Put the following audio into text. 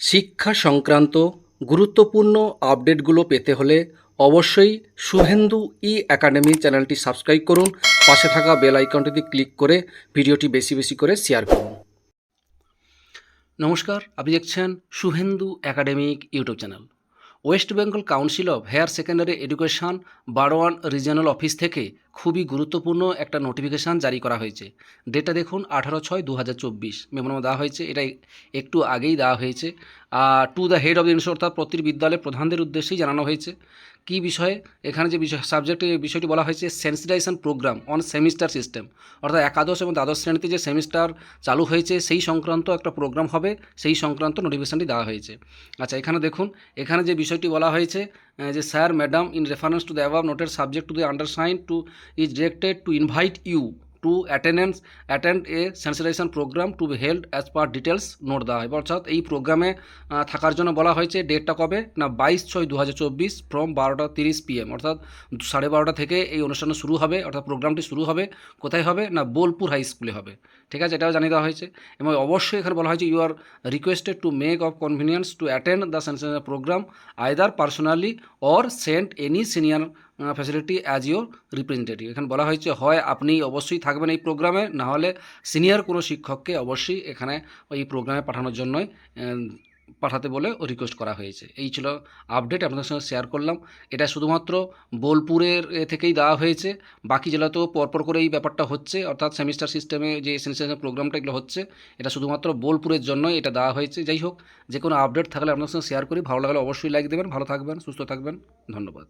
শিক্ষা সংক্রান্ত গুরুত্বপূর্ণ আপডেটগুলো পেতে হলে অবশ্যই শুভেন্দু ই অ্যাকাডেমি চ্যানেলটি সাবস্ক্রাইব করুন। পাশে থাকা বেল আইকনটিতে ক্লিক করে ভিডিওটি বেশি বেশি করে শেয়ার করুন। নমস্কার, আপনি দেখছেন Suvendu academic YouTube channel. West Bengal council of higher secondary education, Burdwan regional office থেকে খুবই গুরুত্বপূর্ণ একটা নোটিফিকেশান জারি করা হয়েছে। ডেটটা দেখুন, আঠারো ছয় দু হাজার চব্বিশ। মেমোনামা দেওয়া হয়েছে, এটা একটু আগেই দেওয়া হয়েছে। To the head of the institute অর্থাৎ প্রতিটি বিদ্যালয়ের প্রধানদের উদ্দেশ্যেই জানানো হয়েছে। কী বিষয়ে? এখানে যে বিষয় সাবজেক্টে বিষয়টি বলা হয়েছে sensitization programme on semester system অর্থাৎ একাদশ এবং দ্বাদশ শ্রেণীতে যে সেমিস্টার চালু হয়েছে, সেই সংক্রান্ত একটা প্রোগ্রাম হবে, সেই সংক্রান্ত নোটিফিকেশনটি দেওয়া হয়েছে। আচ্ছা এখানে দেখুন, এখানে যে বিষয়টি বলা হয়েছে যে sir madam in reference to the above noted subject to the undersign to is directed to invite you to attendance attend a sensitization programme to be held as per details note দেওয়া হয়। অর্থাৎ এই প্রোগ্রামে থাকার জন্য বলা হয়েছে ডেটটা কবে? না, বাইশ ছয় দু হাজার চব্বিশ ফ্রম বারোটা তিরিশ পিএম অর্থাৎ সাড়ে বারোটা থেকে এই অনুষ্ঠান শুরু হবে, অর্থাৎ প্রোগ্রামটি শুরু হবে। কোথায় হবে? না, বোলপুর হাই স্কুলে হবে। ঠিক আছে? এটাও জানিয়ে দেওয়া হয়েছে। এবং অবশ্যই এখানে বলা হয়েছে you are requested to make of convenience to attend the sensitization programme either personally or sent any senior facility as your representative এখানে বলা হয়েছে, হয় আপনি অবশ্যই থাকবেন এই প্রোগ্রামে না হলে সিনিয়র কোনো শিক্ষককে অবশ্যই এখানে ওই প্রোগ্রামে পাঠানোর জন্যই পাঠাতে বলে রিকোয়েস্ট করা হয়েছে। এই ছিল আপডেট আপনাদের সঙ্গে শেয়ার করলাম। এটা শুধুমাত্র বোলপুরের থেকেই দেওয়া হয়েছে। বাকি জেলাতেও পরপর করে এই ব্যাপারটা হচ্ছে, অর্থাৎ সেমিস্টার সিস্টেমে যে সেন্সেশন প্রোগ্রামটা এগুলো হচ্ছে, এটা শুধুমাত্র বোলপুরের জন্যই এটা দেওয়া হয়েছে। যাই হোক, যে কোনো আপডেট থাকলে আপনাদের সঙ্গে শেয়ার করি। ভালো লাগলে অবশ্যই লাইক দেবেন, ভালো থাকবেন, সুস্থ থাকবেন। ধন্যবাদ।